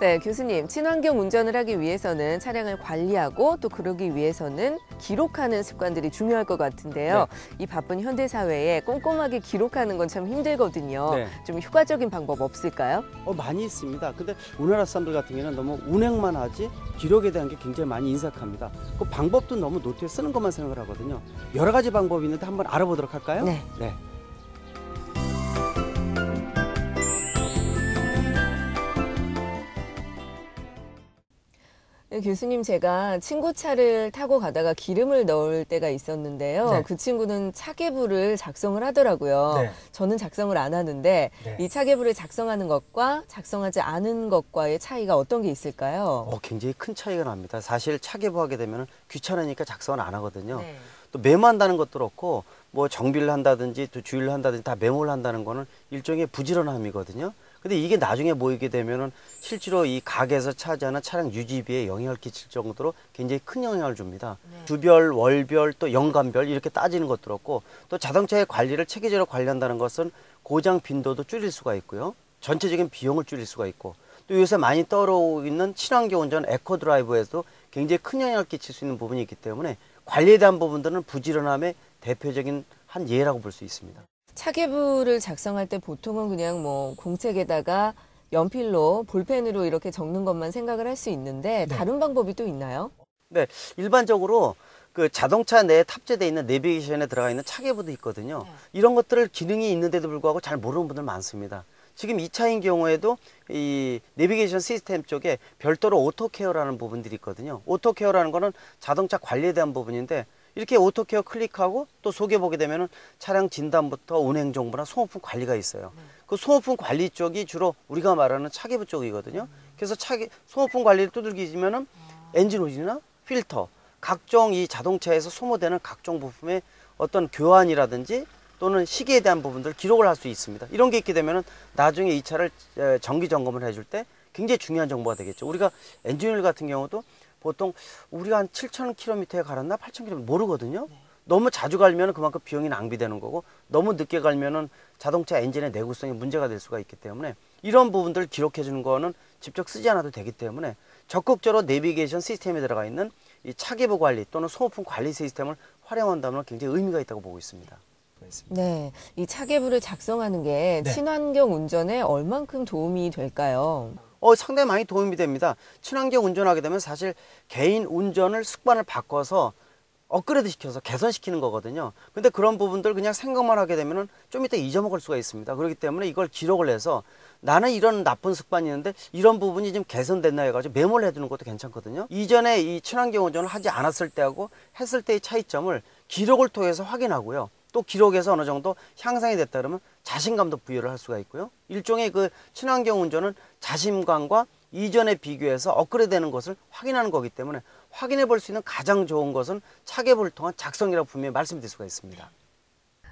네, 교수님. 친환경 운전을 하기 위해서는 차량을 관리하고 또 그러기 위해서는 기록하는 습관들이 중요할 것 같은데요. 이 바쁜 현대 사회에 꼼꼼하게 기록하는 건 참 힘들거든요. 네. 좀 효과적인 방법 없을까요? 어, 많이 있습니다. 근데 우리나라 사람들 같은 경우는 너무 운행만 하지 기록에 대한 게 굉장히 많이 인색합니다. 그 방법도 너무 노트에 쓰는 것만 생각을 하거든요. 여러 가지 방법이 있는데 한번 알아보도록 할까요? 네. 네. 네, 교수님 제가 친구 차를 타고 가다가 기름을 넣을 때가 있었는데요. 네. 그 친구는 차계부를 작성을 하더라고요. 네. 저는 작성을 안 하는데 네. 이 차계부를 작성하는 것과 작성하지 않은 것과의 차이가 어떤 게 있을까요? 어, 굉장히 큰 차이가 납니다. 사실 차계부 하게 되면 귀찮으니까 작성을 안 하거든요. 네. 또 메모한다는 것도 그렇고 뭐 정비를 한다든지 또 주의를 한다든지 다 메모를 한다는 거는 일종의 부지런함이거든요. 근데 이게 나중에 모이게 되면은 실제로 이 가게에서 차지하는 차량 유지비에 영향을 끼칠 정도로 굉장히 큰 영향을 줍니다. 네. 주별, 월별, 또 연간별 이렇게 따지는 것도 그렇고 또 자동차의 관리를 체계적으로 관리한다는 것은 고장 빈도도 줄일 수가 있고요. 전체적인 비용을 줄일 수가 있고 또 요새 많이 떠오르고 있는 친환경 운전 에코 드라이브에도 굉장히 큰 영향을 끼칠 수 있는 부분이 있기 때문에 관리에 대한 부분들은 부지런함의 대표적인 한 예라고 볼 수 있습니다. 차계부를 작성할 때 보통은 그냥 뭐 공책에다가 연필로 볼펜으로 이렇게 적는 것만 생각을 할 수 있는데 다른 방법이 또 있나요? 네, 일반적으로 그 자동차 내에 탑재되어 있는 내비게이션에 들어가 있는 차계부도 있거든요. 이런 것들을 기능이 있는데도 불구하고 잘 모르는 분들 많습니다. 지금 이 차인 경우에도 이 내비게이션 시스템 쪽에 별도로 오토케어라는 부분들이 있거든요. 오토케어라는 거는 자동차 관리에 대한 부분인데 이렇게 오토케어 클릭하고 또 속에 보게 되면은 차량 진단부터 운행 정보나 소모품 관리가 있어요. 그 소모품 관리 쪽이 주로 우리가 말하는 차계부 쪽이거든요. 그래서 차계 소모품 관리를 두들기면은 엔진 오일이나 필터, 각종 이 자동차에서 소모되는 각종 부품의 어떤 교환이라든지 또는 시계에 대한 부분들 기록을 할 수 있습니다. 이런 게 있게 되면은 나중에 이 차를 에, 정기 점검을 해줄 때 굉장히 중요한 정보가 되겠죠. 우리가 엔진오일 같은 경우도 보통 우리가 한 7,000km에 갈았나 8,000km 모르거든요. 너무 자주 갈면 그만큼 비용이 낭비되는 거고 너무 늦게 갈면은 자동차 엔진의 내구성에 문제가 될 수가 있기 때문에 이런 부분들을 기록해 주는 거는 직접 쓰지 않아도 되기 때문에 적극적으로 내비게이션 시스템에 들어가 있는 이 차계부 관리 또는 소모품 관리 시스템을 활용한다면 굉장히 의미가 있다고 보고 있습니다. 네, 이 차계부를 작성하는 게 네. 친환경 운전에 얼만큼 도움이 될까요? 어, 상당히 많이 도움이 됩니다. 친환경 운전하게 되면 사실 개인 운전을 습관을 바꿔서 업그레이드 시켜서 개선시키는 거거든요. 근데 그런 부분들 그냥 생각만 하게 되면은 좀 이따 잊어먹을 수가 있습니다. 그렇기 때문에 이걸 기록을 해서 나는 이런 나쁜 습관이 있는데 이런 부분이 좀 개선됐나 해가지고 메모를 해두는 것도 괜찮거든요. 이전에 이 친환경 운전을 하지 않았을 때하고 했을 때의 차이점을 기록을 통해서 확인하고요. 또 기록에서 어느 정도 향상이 됐다 그러면 자신감도 부여를 할 수가 있고요. 일종의 그 친환경 운전은 자신감과 이전에 비교해서 업그레이드되는 것을 확인하는 거기 때문에 확인해 볼 수 있는 가장 좋은 것은 차계부를 통한 작성이라고 분명히 말씀드릴 수가 있습니다.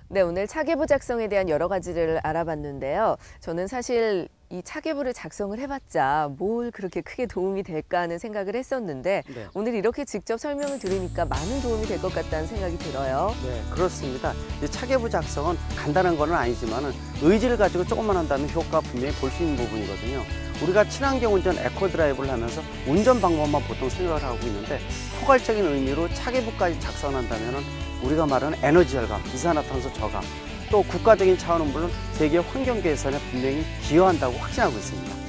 네, 오늘 차계부 작성에 대한 여러 가지를 알아봤는데요. 저는 사실 이 차계부를 작성을 해봤자 뭘 그렇게 크게 도움이 될까 하는 생각을 했었는데 네. 오늘 이렇게 직접 설명을 들으니까 많은 도움이 될 것 같다는 생각이 들어요. 네, 그렇습니다. 이 차계부 작성은 간단한 건 아니지만은 의지를 가지고 조금만 한다면 효과 분명히 볼 수 있는 부분이거든요. 우리가 친환경 운전 에코 드라이브를 하면서 운전 방법만 보통 생각을 하고 있는데 포괄적인 의미로 차계부까지 작성한다면은 우리가 말하는 에너지 절감, 이산화탄소 저감, 또 국가적인 차원은 물론 세계 환경 개선에 분명히 기여한다고 확신하고 있습니다.